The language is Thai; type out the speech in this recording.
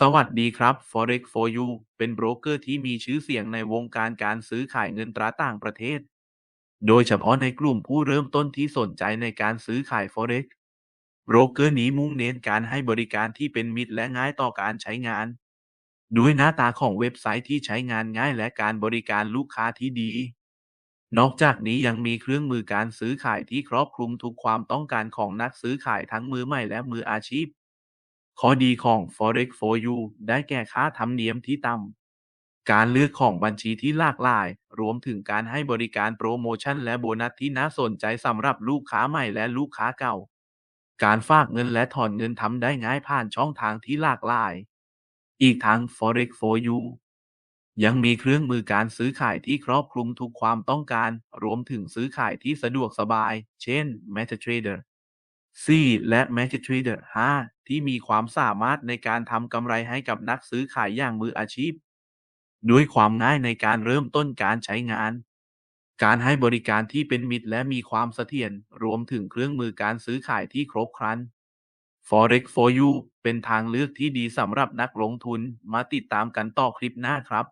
สวัสดีครับ Forex for You เป็นโบรกเกอร์ที่มีชื่อเสียงในวงการการซื้อขายเงินตราต่างประเทศ โดยเฉพาะในกลุ่มผู้เริ่มต้นที่สนใจในการซื้อขาย Forex โบรกเกอร์นี้มุ่งเน้นการให้บริการที่เป็นมิตรและง่ายต่อการใช้งาน ด้วยหน้าตาของเว็บไซต์ที่ใช้งานง่ายและการบริการลูกค้าที่ดี นอกจากนี้ยังมีเครื่องมือการซื้อขายที่ครอบคลุมทุกความต้องการของนักซื้อขายทั้งมือใหม่และมืออาชีพ ข้อดีของ Forex for You ได้แก่ค่าธรรมเนียมที่ต่ำ การเลือกของบัญชีที่หลากหลาย รวมถึงการให้บริการโปรโมชั่นและโบนัสที่น่าสนใจสำหรับลูกค้าใหม่และลูกค้าเก่า การฝากเงินและถอนเงินทำได้ง่ายผ่านช่องทางที่หลากหลาย อีกทั้ง Forex for You ยังมีเครื่องมือการซื้อขายที่ครอบคลุมทุกความต้องการ รวมถึงซื้อขายที่สะดวกสบาย เช่น MetaTrader 4และ MetaTrader 5ที่มีความสามารถในการทำกำไรให้กับนักซื้อขายอย่างมืออาชีพ ด้วยความง่ายในการเริ่มต้นการใช้งาน การให้บริการที่เป็นมิตรและมีความเสถียรรวมถึงเครื่องมือการซื้อขายที่ครบครัน Forex for You เป็นทางเลือกที่ดีสำหรับนักลงทุนมาติดตามกันต่อคลิปหน้าครับ